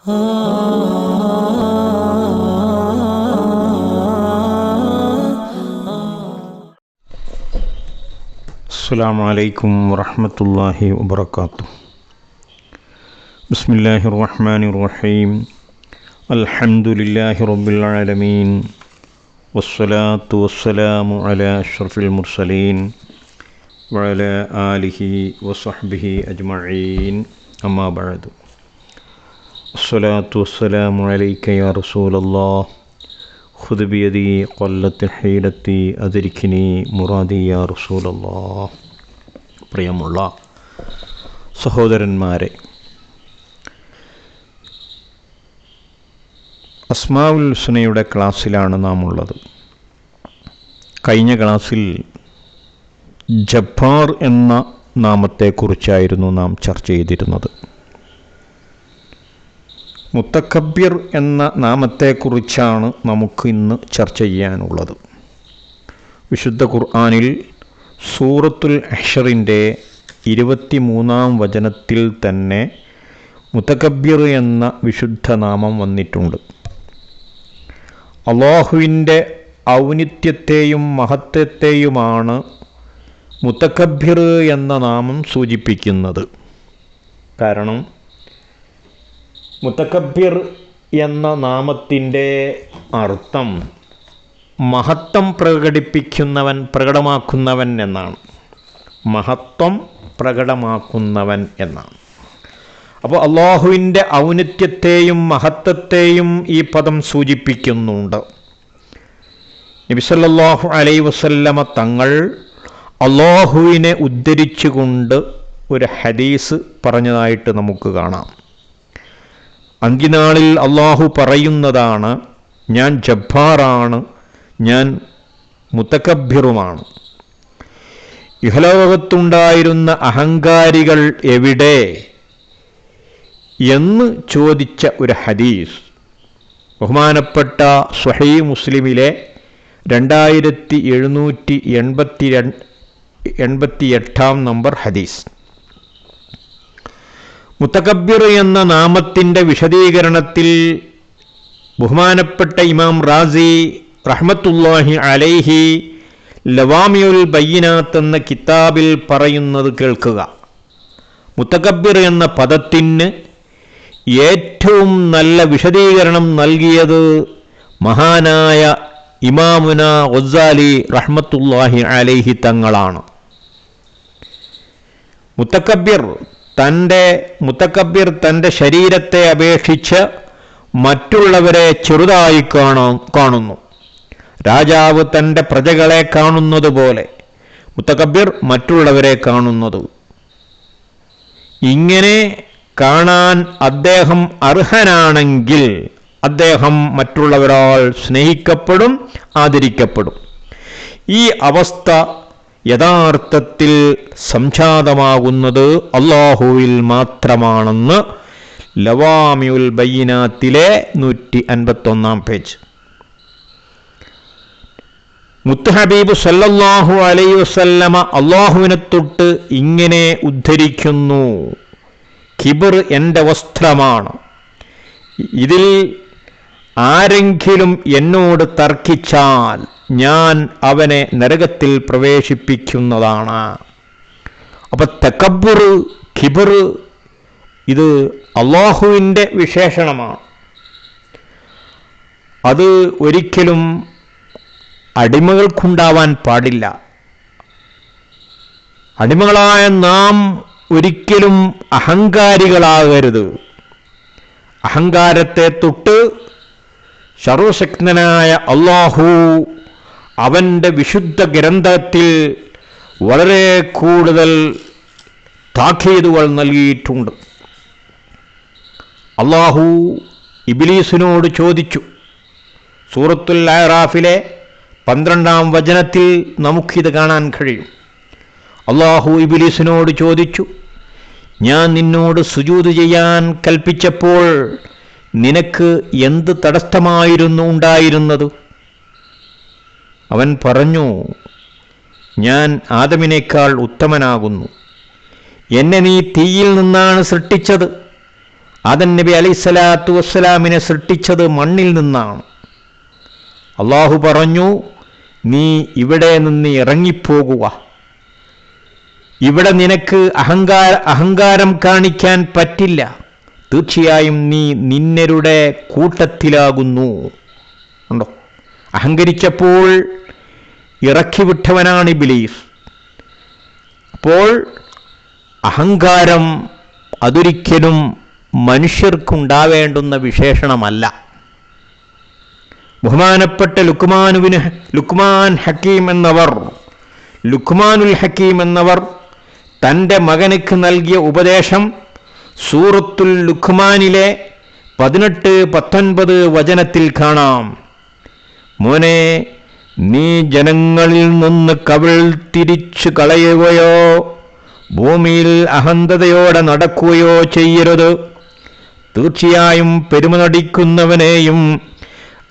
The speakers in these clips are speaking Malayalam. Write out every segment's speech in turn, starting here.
السلام عليكم ورحمة الله وبركاته. بسم الله الرحمن الرحيم. الحمد لله رب العالمين. والصلاة والسلام على أشرف المرسلين وعلى آله وصحبه أجمعين. أما بعد. الصلاة والسلام عليك يا رسول الله خذ بيدي قلت حيلتي أدركني مرادي يا رسول الله പ്രിയമുള്ള സഹോദരന്മാരെ അസ്മാവുൽ ഹുസ്നയുടെ ക്ലാസ്സിലാണ് നാം ഉള്ളത് കഴിഞ്ഞ ക്ലാസ്സിൽ ജബ്ബാർ എന്ന നാമത്തെക്കുറിച്ചായിരുന്നു നാം ചർച്ച ചെയ്തിരുന്നത് മുത്തക്കബ്യർ എന്ന നാമത്തെക്കുറിച്ചാണ് നമുക്ക് ഇന്ന് ചർച്ച ചെയ്യാനുള്ളത്. വിശുദ്ധ ഖുർആാനിൽ സൂറത്തുൽ അഷറിന്റെ ഇരുപത്തിമൂന്നാം വചനത്തിൽ തന്നെ മുത്തക്കബ്യർ എന്ന വിശുദ്ധ നാമം വന്നിട്ടുണ്ട്. അള്ളാഹുവിന്റെ ഔന്നിത്യത്തെയും മഹത്വത്തെയുമാണ് മുത്തക്കബ്യർ എന്ന നാമം സൂചിപ്പിക്കുന്നത്. കാരണം മുത്തക്കബ്യർ എന്ന നാമത്തിന്റെ അർത്ഥം മഹത്വം പ്രകടിപ്പിക്കുന്നവൻ പ്രകടമാക്കുന്നവൻ എന്നാണ്. മഹത്വം പ്രകടമാക്കുന്നവൻ എന്നാണ്. അപ്പോൾ അള്ളാഹുവിന്റെ ഔന്നിത്യത്തെയും മഹത്വത്തെയും ഈ പദം സൂചിപ്പിക്കുന്നുണ്ട്. നബിസല്ലാഹു അലൈ വസല്ലമ തങ്ങൾ അള്ളാഹുവിനെ ഉദ്ധരിച്ചുകൊണ്ട് ഒരു ഹദീസ് പറഞ്ഞതായിട്ട് നമുക്ക് കാണാം. അന്ത്യനാളിൽ അള്ളാഹു പറയുന്നതാണ് ഞാൻ ജബ്ബാറാണ് ഞാൻ മുത്തക്കബിറുമാണ് ഇഹലോകത്തുണ്ടായിരുന്ന അഹങ്കാരികൾ എവിടെ? എന്ന് ചോദിച്ച ഒരു ഹദീസ്. ബഹുമാനപ്പെട്ട സ്വഹൈ മുസ്ലിമിലെ രണ്ടായിരത്തി എഴുന്നൂറ്റി എൺപത്തി എൺപത്തി എട്ടാം നമ്പർ ഹദീസ്. മുത്തക്കബിർ എന്ന നാമത്തിന്റെ വിശദീകരണത്തിൽ ബഹുമാനപ്പെട്ട ഇമാം റാസി റഹ്മത്തുല്ലാഹി അലൈഹി ലവാമിയുൽ ബയ്യനാത്ത് എന്ന കിതാബിൽ പറയുന്നത് കേൾക്കുക. മുത്തക്കബിർ എന്ന പദത്തിന് ഏറ്റവും നല്ല വിശദീകരണം നൽകിയത് മഹാനായ ഇമാമുന ഒസാലി റഹ്മത്തുല്ലാഹി അലൈഹി തങ്ങളാണ്. മുത്തക്കബിർ തന്റെ മുത്തക്കബിർ തന്റെ ശരീരത്തെ അപേക്ഷിച്ച് മറ്റുള്ളവരെ ചെറുതായി കാണോ കാണുന്നു. രാജാവ് തന്റെ പ്രജകളെ കാണുന്നത് പോലെ മുത്തക്കബിർ മറ്റുള്ളവരെ കാണുന്നത്. ഇങ്ങനെ കാണാൻ അദ്ദേഹം അർഹനാണെങ്കിൽ അദ്ദേഹം മറ്റുള്ളവരാൾ സ്നേഹിക്കപ്പെടും ആദരിക്കപ്പെടും. ഈ അവസ്ഥ യഥാർത്ഥത്തിൽ സംജാതമാകുന്നത് അള്ളാഹുവിൽ മാത്രമാണെന്ന് ലവാമിയുൽ ബയ്യനാത്തിലെ നൂറ്റി അൻപത്തൊന്നാം പേജ്. മുത്തഹബീബ് സല്ലല്ലാഹു അലൈ വസല്ലമ അള്ളാഹുവിനെ തൊട്ട് ഇങ്ങനെ ഉദ്ധരിക്കുന്നു. കിബിർ എന്റെ വസ്ത്രമാണ്. ഇതിൽ ആരെങ്കിലും എന്നോട് തർക്കിച്ചാൽ ഞാൻ അവനെ നരകത്തിൽ പ്രവേശിപ്പിക്കുന്നതാണ്. അപ്പൊ തെക്കബുർ ഖിബർ ഇത് അള്ളാഹുവിന്റെ വിശേഷണമാണ്. അത് ഒരിക്കലും അടിമകൾക്കുണ്ടാവാൻ പാടില്ല. അടിമകളായ നാം ഒരിക്കലും അഹങ്കാരികളാകരുത്. അഹങ്കാരത്തെ തൊട്ട് സർവശക്തനായ അള്ളാഹു അവന്റെ വിശുദ്ധ ഗ്രന്ഥത്തിൽ വളരെ കൂടുതൽ താക്കീതുകൾ നൽകിയിട്ടുണ്ട്. അള്ളാഹു ഇബിലീസിനോട് ചോദിച്ചു. സൂറത്തുൽ ആറാഫിലെ പന്ത്രണ്ടാം വചനത്തിൽ നമുക്കിത് കാണാൻ കഴിയും. അള്ളാഹു ഇബിലീസിനോട് ചോദിച്ചു ഞാൻ നിന്നോട് സുജൂത് ചെയ്യാൻ കൽപ്പിച്ചപ്പോൾ നിനക്ക് എന്ത് തടസ്സമായിരുന്നു ഉണ്ടായിരുന്നത്? അവൻ പറഞ്ഞു ഞാൻ ആദമിനേക്കാൾ ഉത്തമനാകുന്നു. എന്നെ നീ തീയിൽ നിന്നാണ് സൃഷ്ടിച്ചത്. ആദൻ നബി അലൈഹിസ്സലാത്തു വസ്സലാമിനെ സൃഷ്ടിച്ചത് മണ്ണിൽ നിന്നാണ്. അള്ളാഹു പറഞ്ഞു നീ ഇവിടെ നിന്ന് ഇറങ്ങിപ്പോകുക. ഇവിടെ നിനക്ക് അഹങ്കാര അഹങ്കാരം കാണിക്കാൻ പറ്റില്ല. തീർച്ചയായും നീ നിന്നരുടെ കൂട്ടത്തിലാകുന്നു. ഉണ്ടോ അഹങ്കരിച്ചപ്പോൾ ഇറക്കിവിട്ടവനാണ് ബിലീഫ് അപ്പോൾ അഹങ്കാരം അതൊരിക്കലും മനുഷ്യർക്കുണ്ടാവേണ്ടുന്ന വിശേഷണമല്ല. ബഹുമാനപ്പെട്ട ലുക്മാനുവിന് ലുക്മാൻ ഹക്കീം എന്നവർ ലുക്മാനുൽ ഹക്കീം എന്നവർ തന്റെ മകനക്ക് നൽകിയ ഉപദേശം സൂറത്തുൽ ലുക്മാനിലെ പതിനെട്ട് പത്തൊൻപത് വചനത്തിൽ കാണാം. മോനെ നീ ജനങ്ങളിൽ നിന്ന് കവിൾ തിരിച്ചു കളയുകയോ ഭൂമിയിൽ അഹന്തതയോടെ നടക്കുകയോ ചെയ്യരുത്. തീർച്ചയായും പെരുമ നടിക്കുന്നവനെയും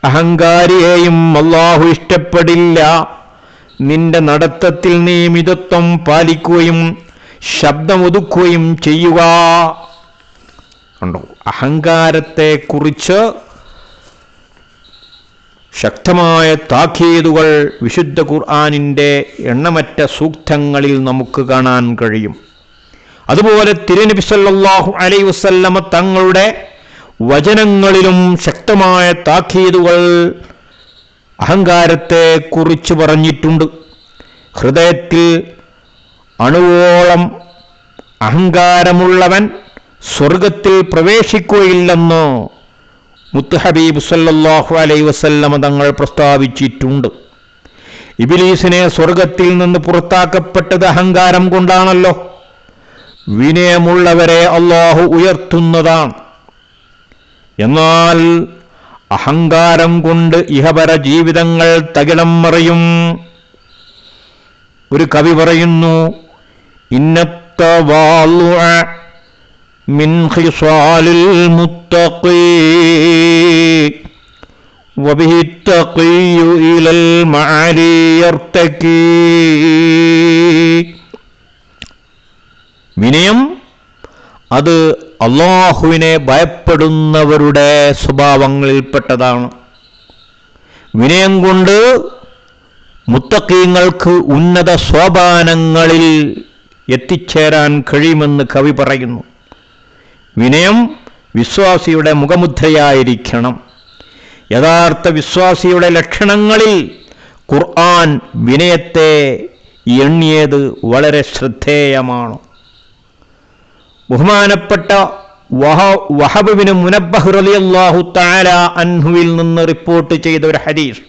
അഹങ്കാരിയെയും അള്ളാഹു ഇഷ്ടപ്പെടില്ല. നിന്റെ നടത്തത്തിൽ നീ മിതത്വം പാലിക്കുകയും ശബ്ദമൊതുക്കുകയും ചെയ്യുക. ഉണ്ടോ അഹങ്കാരത്തെക്കുറിച്ച് ശക്തമായ താക്കീതുകൾ വിശുദ്ധ ഖുർആാനിന്റെ എണ്ണമറ്റ സൂക്തങ്ങളിൽ നമുക്ക് കാണാൻ കഴിയും. അതുപോലെ തിരുനബി സല്ലാഹു അലൈ വസല്ലമ തങ്ങളുടെ വചനങ്ങളിലും ശക്തമായ താക്കീതുകൾ അഹങ്കാരത്തെ കുറിച്ച് പറഞ്ഞിട്ടുണ്ട്. ഹൃദയത്തിൽ അണുവോളം അഹങ്കാരമുള്ളവൻ സ്വർഗത്തിൽ പ്രവേശിക്കുകയില്ലെന്ന് മുത്ത് ഹബീബ് സല്ലല്ലാഹു അലൈഹി വസല്ലമ തങ്ങൾ പ്രസ്താവിച്ചിട്ടുണ്ട്. ഇബിലീസിനെ സ്വർഗത്തിൽ നിന്ന് പുറത്താക്കപ്പെട്ടത് അഹങ്കാരം കൊണ്ടാണല്ലോ. വിനയമുള്ളവരെ അള്ളാഹു ഉയർത്തുന്നതാണ്. എന്നാൽ അഹങ്കാരം കൊണ്ട് ഇഹപര ജീവിതങ്ങൾ തകിടം മറിയും. ഒരു കവി പറയുന്നു ഇന്നത്തവാളുഅ മിൻ ഖിസാലിൽ മുത്തഖീ وبه التقي إلى المعالي يرتكي വിനയം അത് അള്ളാഹുവിനെ ഭയപ്പെടുന്നവരുടെ സ്വഭാവങ്ങളിൽപ്പെട്ടതാണ് വിനയം കൊണ്ട് മുത്തക്കീങ്ങൾക്ക് ഉന്നത സോപാനങ്ങളിൽ എത്തിച്ചേരാൻ കഴിയുമെന്ന് കവി പറയുന്നു വിനയം വിശ്വാസിയുടെ മുഖമുദ്രയായിരിക്കണം. യഥാർത്ഥ വിശ്വാസിയുടെ ലക്ഷണങ്ങളിൽ ഖുർആൻ വിനയത്തെ എണ്ണിയത് വളരെ ശ്രദ്ധേയമാണ്. ബഹുമാനപ്പെട്ട വഹ വഹബിന് മുനബ്ബഹ് റളിയല്ലാഹു തആല അൻഹുവിൽ നിന്ന് റിപ്പോർട്ട് ചെയ്ത ഒരു ഹദീസ്.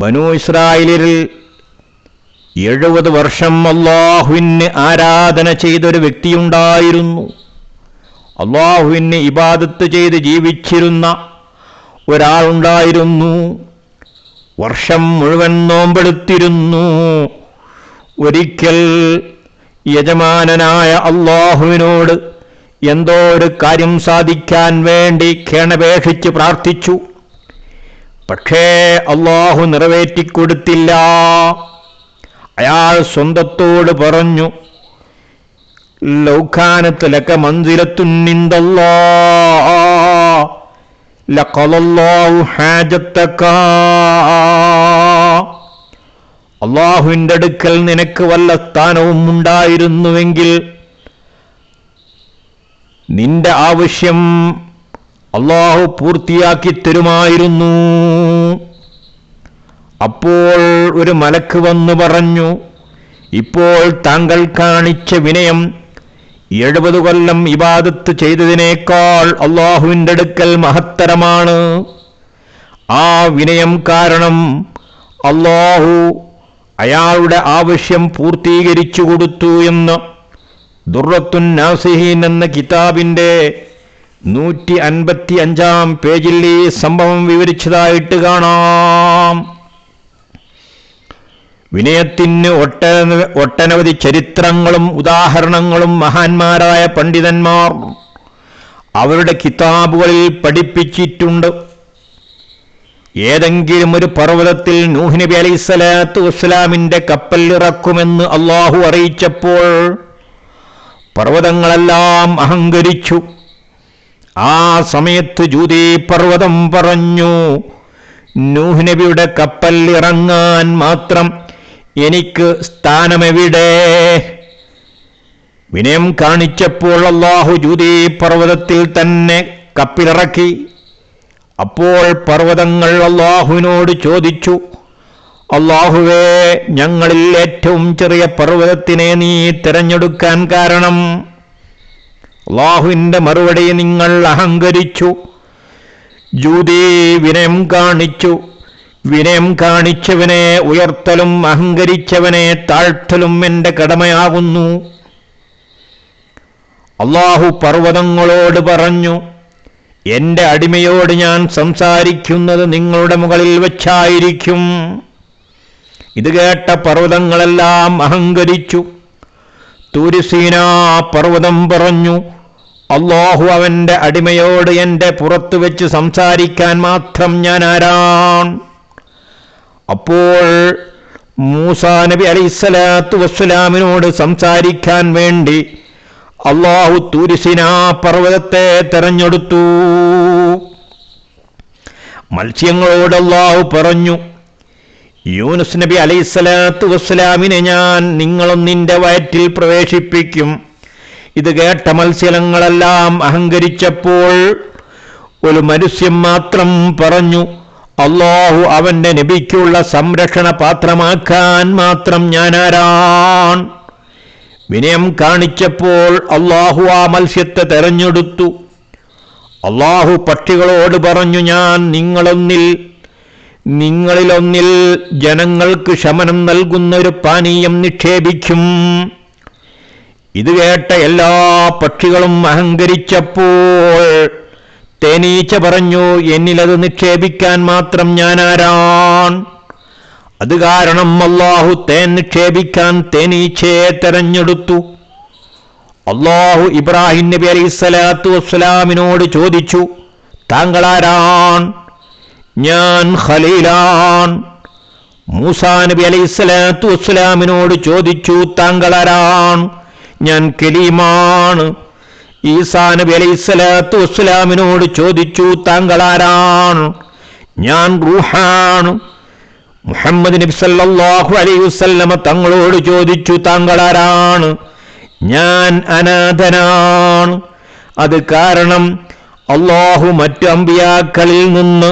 ബനു ഇസ്രായേലിൽ എഴുപത് വർഷം അള്ളാഹുവിന് ആരാധന ചെയ്തൊരു വ്യക്തിയുണ്ടായിരുന്നു. അള്ളാഹുവിന് ഇബാദത്ത് ചെയ്ത് ജീവിച്ചിരുന്ന ഒരാളുണ്ടായിരുന്നു. വർഷം മുഴുവൻ നോമ്പെടുത്തിരുന്നു. ഒരിക്കൽ യജമാനനായ അള്ളാഹുവിനോട് എന്തോ ഒരു കാര്യം സാധിക്കാൻ വേണ്ടി കേണപേക്ഷിച്ച് പ്രാർത്ഥിച്ചു. പക്ഷേ അള്ളാഹു നിറവേറ്റിക്കൊടുത്തില്ല. അയാൾ സ്വന്തത്തോട് പറഞ്ഞു ലൗഖാനത്തിലൊക്കെ ലക്ക മന്ദിരത്തുന്നിന്തല്ലാ അടുക്കൽ നിനക്ക് വല്ല സ്ഥാനവും ഉണ്ടായിരുന്നുവെങ്കിൽ നിന്റെ ആവശ്യം അള്ളാഹു പൂർത്തിയാക്കി തരുമായിരുന്നു. അപ്പോൾ ഒരു മലക്ക് വന്നു പറഞ്ഞു ഇപ്പോൾ താങ്കൾ കാണിച്ച വിനയം എഴുപത് കൊല്ലം ഇബാദത്ത് ചെയ്തതിനേക്കാൾ അള്ളാഹുവിന്റെ അടുക്കൽ മഹത്തരമാണ്. ആ വിനയം കാരണം അള്ളാഹു അയാളുടെ ആവശ്യം പൂർത്തീകരിച്ചു കൊടുത്തു എന്ന് ദുർറത്തുൻ നാസിഹീൻ എന്ന കിതാബിന്റെ നൂറ്റി അൻപത്തി അഞ്ചാം പേജിൽ ഈ സംഭവം വിവരിച്ചതായിട്ട് കാണാം. വിനയത്തിന് ഒട്ട ഒട്ടനവധി ചരിത്രങ്ങളും ഉദാഹരണങ്ങളും മഹാന്മാരായ പണ്ഡിതന്മാർ അവരുടെ കിതാബുകളിൽ പഠിപ്പിച്ചിട്ടുണ്ട്. ഏതെങ്കിലും ഒരു പർവതത്തിൽ നൂഹ് നബി അലൈഹി സ്വലാത്തു കപ്പൽ ഇറക്കുമെന്ന് അള്ളാഹു അറിയിച്ചപ്പോൾ പർവതങ്ങളെല്ലാം അഹങ്കരിച്ചു. ആ സമയത്ത് ജൂതി പർവതം പറഞ്ഞു നൂഹ് നബിയുടെ കപ്പൽ ഇറങ്ങാൻ മാത്രം എനിക്ക് സ്ഥാനമെവിടെ? വിനയം കാണിച്ചപ്പോൾ അള്ളാഹു ജൂതി പർവതത്തിൽ തന്നെ കപ്പിലിറക്കി. അപ്പോൾ പർവതങ്ങൾ അള്ളാഹുവിനോട് ചോദിച്ചു അള്ളാഹുവേ ഞങ്ങളിൽ ഏറ്റവും ചെറിയ പർവതത്തിനെ നീ തിരഞ്ഞെടുക്കാൻ കാരണം? അള്ളാഹുവിന്റെ മറുപടി നിങ്ങൾ അഹങ്കരിച്ചു. ജൂതി വിനയം കാണിച്ചു വിനയം കാണിച്ചവനെ ഉയർത്തലും അഹങ്കരിച്ചവനെ താഴ്ത്തലും എന്റെ കടമയാകുന്നു. അള്ളാഹു പർവതങ്ങളോട് പറഞ്ഞു എന്റെ അടിമയോട് ഞാൻ സംസാരിക്കുന്നത് നിങ്ങളുടെ മുകളിൽ വച്ചായിരിക്കും. ഇത് കേട്ട പർവതങ്ങളെല്ലാം അഹങ്കരിച്ചു. തുരിസീന പർവതം പറഞ്ഞു അള്ളാഹു അവന്റെ അടിമയോട് എന്റെ പുറത്തു വെച്ച് സംസാരിക്കാൻ മാത്രം ഞാൻ ആരാണ്? അപ്പോൾ മൂസാ നബി അലൈഹിസ്സലാത്തു വസ്സലാമിനോട് സംസാരിക്കാൻ വേണ്ടി അള്ളാഹു തൂരിസിനാ പർവതത്തെ തെരഞ്ഞെടുത്തു. മത്സ്യങ്ങളോട് അള്ളാഹു പറഞ്ഞു യൂനുസ് നബി അലൈഹിസ്സലാത്തു വസ്സലാമിനെ ഞാൻ നിങ്ങളും നിന്റെ വയറ്റിൽ പ്രവേശിപ്പിക്കും. ഇത് കേട്ട മത്സ്യങ്ങളെല്ലാം അഹങ്കരിച്ചപ്പോൾ ഒരു മനുഷ്യൻ മാത്രം പറഞ്ഞു അള്ളാഹു അവന്റെ നബിക്കുള്ള സംരക്ഷണ പാത്രമാക്കാൻ മാത്രം ഞാൻ ആരാൺ വിനയം കാണിച്ചപ്പോൾ അള്ളാഹു ആ മത്സ്യത്തെ തെരഞ്ഞെടുത്തു. അള്ളാഹു പക്ഷികളോട് പറഞ്ഞു ഞാൻ നിങ്ങളൊന്നിൽ നിങ്ങളിലൊന്നിൽ ജനങ്ങൾക്ക് ശമനം നൽകുന്ന ഒരു പാനീയം നിക്ഷേപിക്കും. ഇത് കേട്ട എല്ലാ പക്ഷികളും അഹങ്കരിച്ചപ്പോൾ തേനീച്ച പറഞ്ഞു എന്നിലത് നിക്ഷേപിക്കാൻ മാത്രം ഞാനാരാൻ അത് കാരണം അള്ളാഹു തേൻ നിക്ഷേപിക്കാൻ തേനീച്ചയെ തെരഞ്ഞെടുത്തു. അള്ളാഹു ഇബ്രാഹിം നബി അലൈഹി സ്വലാത്തു വസ്സലാമിനോട് ചോദിച്ചു താങ്കളാരാൺ ഞാൻ ഖലീലാൻ മൂസാ നബി അലൈഹി സ്വലാത്തു വസ്സലാമിനോട് ചോദിച്ചു താങ്കളാരാൺ ഞാൻ കലീമാണ്. ഈസാ നബി അലൈഹി സ്വലാത്തു വസ്സലാമിനോട് ചോദിച്ചു താങ്കൾ ആരാണ് ഞാൻ റൂഹാണ്. മുഹമ്മദ് നബി സല്ലല്ലാഹു അലൈഹി വസല്ലമ തങ്ങളോട് ചോദിച്ചു താങ്കൾ ആരാണ് ഞാൻ അനാഥനാണ്. അത് കാരണം അള്ളാഹു മറ്റു അമ്പിയാക്കളിൽ നിന്ന്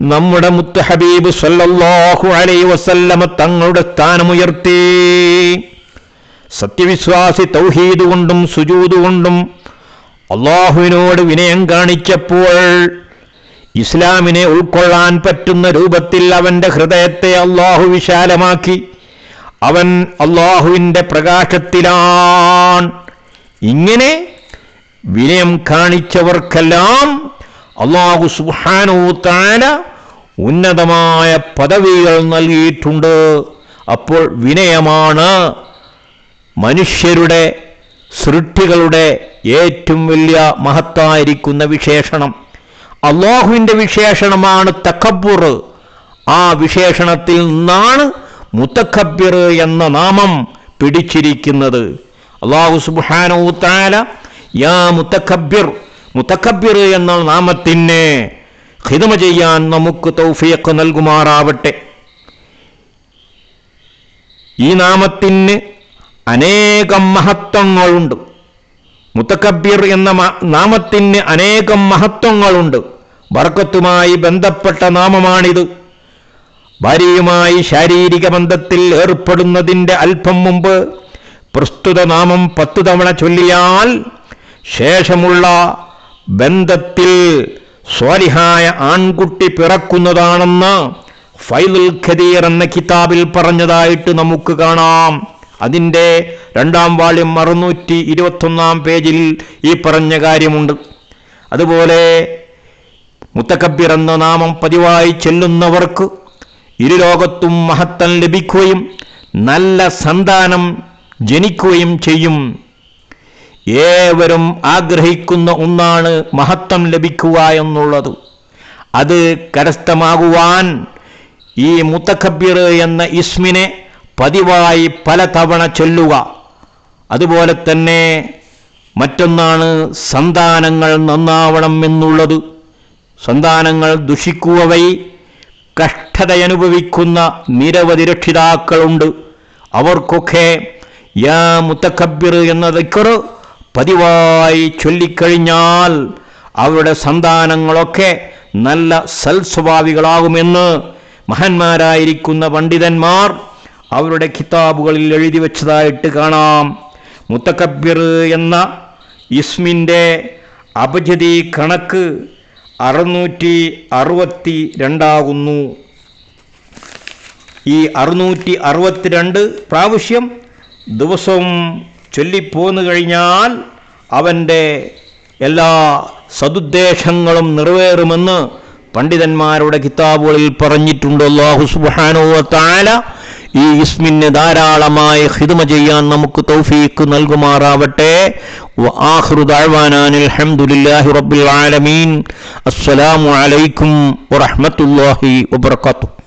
നമ്മുടെ മുത്തഹബീബ് സല്ലല്ലാഹു അലൈഹി വസല്ലമ തങ്ങളുടെ സ്ഥാനമുയർത്തി. സത്യവിശ്വാസി തൗഹീദ് കൊണ്ടും സുജൂത് കൊണ്ടും അള്ളാഹുവിനോട് വിനയം കാണിച്ചപ്പോൾ ഇസ്ലാമിനെ ഉൾക്കൊള്ളാൻ പറ്റുന്ന രൂപത്തിൽ അവന്റെ ഹൃദയത്തെ അള്ളാഹു വിശാലമാക്കി. അവൻ അള്ളാഹുവിന്റെ പ്രകാശത്തിലാണ്. ഇങ്ങനെ വിനയം കാണിച്ചവർക്കെല്ലാം അള്ളാഹു സുഹാനോ താന ഉന്നതമായ പദവികൾ നൽകിയിട്ടുണ്ട്. അപ്പോൾ വിനയമാണ് മനുഷ്യരുടെ സൃഷ്ടികളുടെ ഏറ്റവും വലിയ മഹത്തായിരിക്കുന്ന വിശേഷണം. അള്ളാഹുവിന്റെ വിശേഷണമാണ് തക്കപ്പൂർ ആ വിശേഷണത്തിൽ നിന്നാണ് മുത്തക്കബിർ എന്ന നാമം പിടിച്ചിരിക്കുന്നത്. അള്ളാഹു സുബാനൂത്താല താല യാ മുത്തക്കബിർ മുത്തക്കബിർ എന്ന നാമത്തിന് ഹിതമ ചെയ്യാൻ നമുക്ക് തൗഫിയൊക്കെ നൽകുമാറാവട്ടെ. ഈ നാമത്തിന് അനേകം മഹത്വങ്ങളുണ്ട്. മുത്തക്കബീർ എന്ന നാമത്തിന് അനേകം മഹത്വങ്ങളുണ്ട്. ബർക്കത്തുമായി ബന്ധപ്പെട്ട നാമമാണിത്. ഭാര്യയുമായി ശാരീരിക ബന്ധത്തിൽ ഏർപ്പെടുന്നതിന്റെ അല്പം മുമ്പ് പ്രസ്തുത നാമം പത്തു തവണ ചൊല്ലിയാൽ ശേഷമുള്ള ബന്ധത്തിൽ സ്വാലിഹായ ആൺകുട്ടി പിറക്കുന്നതാണെന്ന് ഫൈദുൽ ഖദീർ എന്ന കിതാബിൽ പറഞ്ഞതായിട്ട് നമുക്ക് കാണാം. അതിന്റെ രണ്ടാം വാള്യം അറുന്നൂറ്റി ഇരുപത്തൊന്നാം പേജിൽ ഈ പറഞ്ഞ കാര്യമുണ്ട്. അതുപോലെ മുത്തക്കബിർ എന്ന നാമം പതിവായി ചെല്ലുന്നവർക്ക് ഇരുലോകത്തും മഹത്തം ലഭിക്കുകയും നല്ല സന്താനം ജനിക്കുകയും ചെയ്യും. ഏവരും ആഗ്രഹിക്കുന്ന ഒന്നാണ് മഹത്വം ലഭിക്കുക എന്നുള്ളത്. അത് കരസ്ഥമാകുവാൻ ഈ മുത്തഖബിർ എന്ന ഇസ്മിനെ പതിവായി പലതവണ ചൊല്ലുക. അതുപോലെ തന്നെ മറ്റൊന്നാണ് സന്താനങ്ങൾ നന്നാവണം എന്നുള്ളത്. സന്താനങ്ങൾ ദുഷിക്കുക വഴി കഷ്ടതയനുഭവിക്കുന്ന നിരവധി രക്ഷിതാക്കളുണ്ട്. അവർക്കൊക്കെ യാ മുത്തക്കബിർ എന്ന ദിക്കർ പതിവായി ചൊല്ലിക്കഴിഞ്ഞാൽ അവരുടെ സന്താനങ്ങളൊക്കെ നല്ല സൽസ്വഭാവികളാകുമെന്ന് മഹന്മാരായിരിക്കുന്ന പണ്ഡിതന്മാർ അവരുടെ കിതാബുകളിൽ എഴുതി വെച്ചതായിട്ട് കാണാം. മുത്തക്കബിർ എന്ന ഇസ്മിന്റെ അപജതി കണക്ക് അറുന്നൂറ്റി അറുപത്തി രണ്ടാകുന്നു ഈ അറുന്നൂറ്റി അറുപത്തിരണ്ട് പ്രാവശ്യം ദിവസവും ചൊല്ലിപ്പോന്നു കഴിഞ്ഞാൽ അവന്റെ എല്ലാ സതുദ്ദേശങ്ങളും നിറവേറുമെന്ന് പണ്ഡിതന്മാരുടെ കിതാബുകളിൽ പറഞ്ഞിട്ടുണ്ട്. വ തആല ഈ ഇസ്മിന് ധാരാളമായി ഹിദ്മ ചെയ്യാൻ നമുക്ക് തൗഫീക്ക് നൽകുമാറാവട്ടെ. ഹംദുലില്ലാഹി റബ്ബിൽ ആലമീൻ. അസ്സലാമു അലൈക്കും വറഹ്മത്തുള്ളാഹി വബറകാതുഹു.